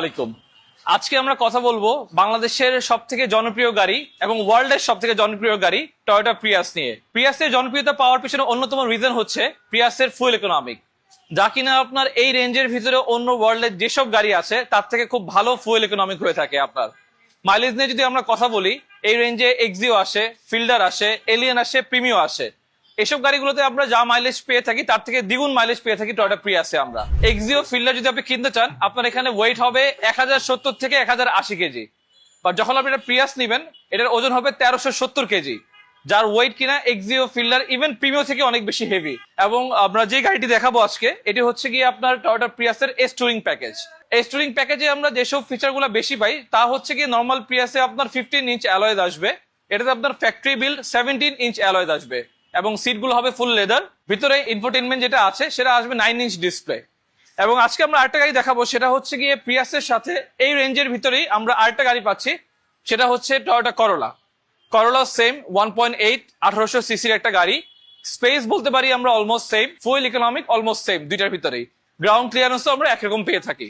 আলাইকুম। আজকে আমরা কথা বলব বাংলাদেশের সব থেকে জনপ্রিয় গাড়ি এবং ওয়ার্ল্ডের সব থেকে জনপ্রিয় গাড়ি টয়োটা প্রিয়াস নিয়ে। প্রিয়াসের জনপ্রিয়তা পাওয়ার পিছনে অন্যতম রিজন হচ্ছে প্রিয়াসের ফুয়েল ইকোনমিক যা কিনা আপনার এই রেঞ্জের ভিতরে অন্য ওয়ার্ল্ডের যেসব গাড়ি আছে, তার থেকে খুব ভালো ফুয়েল ইকোনমিক হয়ে থাকে আপনার। মাইলেজ নিয়ে যদি আমরা কথা বলি, এই রেঞ্জে এক্সিও আসে ফিল্ডার আসে এলিয়ান আসে প্রিমিও আসে। এসব গাড়িগুলোতে আমরা যা মাইলেজ পেয়ে থাকি, তার থেকে দ্বিগুণ মাইলেজ পেয়ে থাকি টয়টা প্রিয়াসে আমরা। এক্সিও ফিল্ডার যদি আপনি কিনতে চান, আপনার এখানে ওয়েট হবে এক হাজার সত্তর থেকে এক হাজার আশি কেজি। বা যখন আপনি এটা প্রিয়াস নেবেন, এটার ওজন হবে তেরোশো সত্তর কেজি। যার ওয়েট কিনা এক্সিও ফিল্ডার ইভেন প্রিমিও থেকে অনেক বেশি হেভি এবং আমরা যে গাড়িটি দেখাবো আজকে, এটি হচ্ছে গিয়ে আপনার টয়টা প্রিয়াসের এস টুরিং প্যাকেজ এস প্যাকেজে আমরা যেসব ফিচারগুলো বেশি পাই, তা হচ্ছে গিয়ে নর্মাল প্রিয়াসে আপনার ফিফটিন ইঞ্চ অ্যালয়েজ আসবে। এটাতে আপনার factory bill seventeen inch alloys আসবে। এবং সিটগুলো হবে ফুল লেদার। ভিতরে ইনফোটেনমেন্ট যেটা আছে, সেটা আসবে নাইন ইঞ্চ ডিসপ্লে এবং আজকে আমরা আরেকটা গাড়ি দেখাবো, সেটা হচ্ছে গিয়ে প্রিয়াসের সাথে এই রেঞ্জের ভিতরেই আমরা আরেকটা গাড়ি পাচ্ছি। সেটা হচ্ছে Toyota Corolla Corolla same one point eight আঠারোশো সিসির একটা গাড়ি। স্পেস বলতে পারি আমরা almost same fuel economic almost same দুইটার ভিতরেই। গ্রাউন্ড ক্লিয়ারেন্সও আমরা একরকম পেয়ে থাকি।